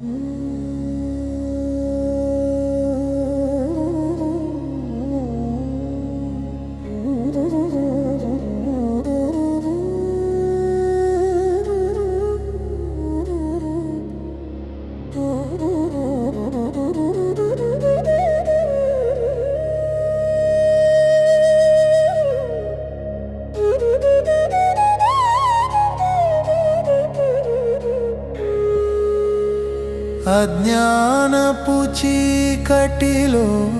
Hum. అజ్ఞానపు చీకటిలో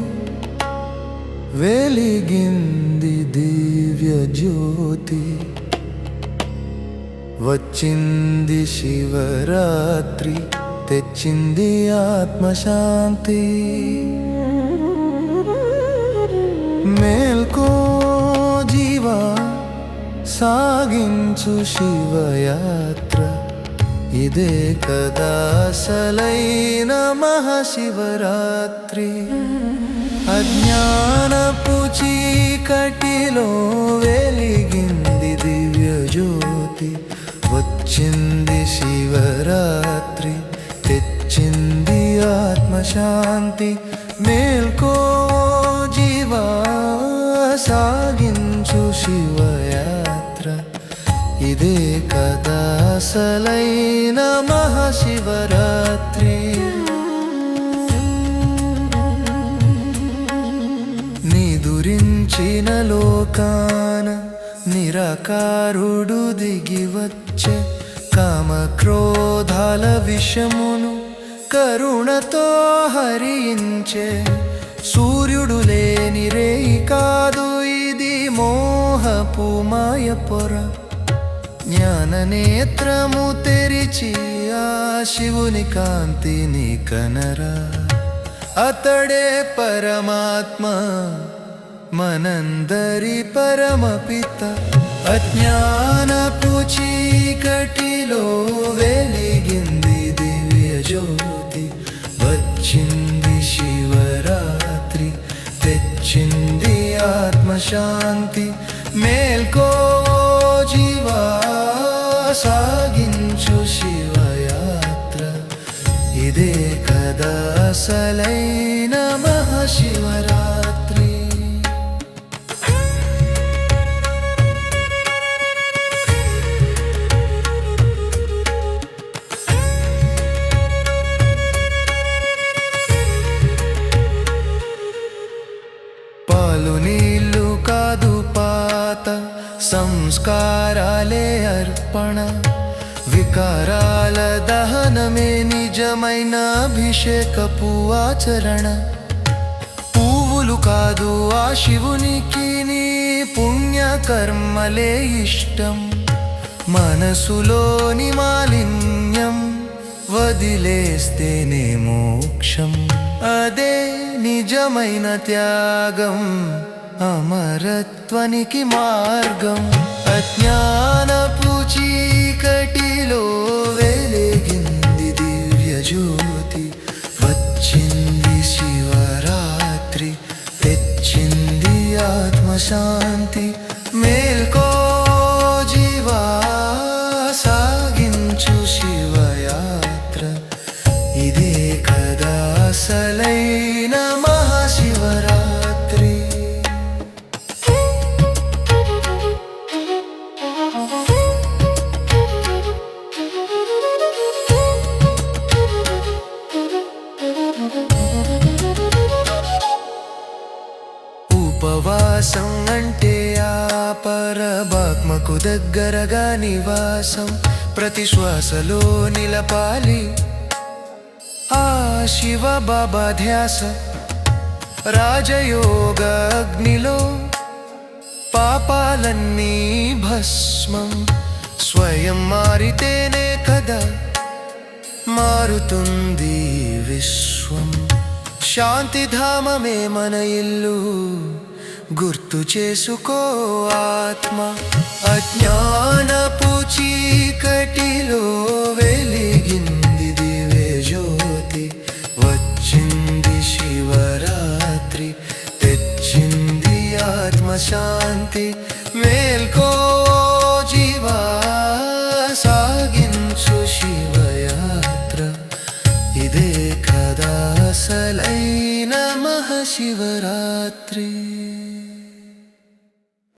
వెలిగింది దివ్య జ్యోతి. వచ్చింది శివరాత్రి తెచ్చింది ఆత్మశాంతి. మేల్కో జీవా సాగించు శివయాత్ర. ఇదే కదా అసలైన మహాశివరాత్రి. అజ్ఞానపు చీకటిలో వెలిగింది దివ్య జ్యోతి వచ్చింది శివరాత్రి తెచ్చింది ఆత్మశాంతి. మేల్కో జీవా సాగించు శివయాత్ర. ఇదే కదా అసలైన మహాశివరాత్రి. నిదురించిన లోకాన నిరాకారుడు దిగి వచ్చే కామక్రోధాల విషమును కరుణతో హరించే సూర్యుడు లేని రే కాదు ఇది మోహపు మాయపొర పొర. నేత్రము తెరిచి ఆ శివుని కాంతిని కనరా. అతడే పరమాత్మ మనందరి పరమపిత. అజ్ఞానపు చీకటిలో వెలిగింది దివ్య జ్యోతి. వచ్చింది శివరాత్రి తెచ్చింది ఆత్మశాంతి. संस्काराले अर्पण. विकाराल दहन मे निजमैनाभिषेकपुवाचरण కాదు ఆ శివునికి నీ పుణ్యకర్మలే ఇష్టం. మనసులోని మాలిన్యం వదిలేస్తేనే మోక్షం. అదే నిజమైన త్యాగం అమరత్వనికి మార్గం. అజ్ఞానపు చీకటిలో వెలిగింది దివ్య జ్యోతి ఆత్మశాంతి ఉపవాసం అంటే ఆ పరమాత్మకు దగ్గరగా నివాసం. ప్రతి శ్వాసలో నిలపాలి. ఆ శివ బాబా ధ్యాస. రాజయోగ అగ్నిలో పాపాలన్నీ భస్మం. స్వయం మారితేనే కదా మారుతుంది విశ్వం. శాంతిధామమే మన ఇల్లు. గుర్తు చేసుకో ఆత్మ అజ్ఞానపు చీకటిలో వెలిగింది దివే జ్యోతి. వచ్చింది శివరాత్రి తెచ్చింది ఆత్మశాంతి. మేల్కో జీవా సాగించు శివయాత్ర. ఇదే కదా కదాసలైన మహాశివరాత్రి.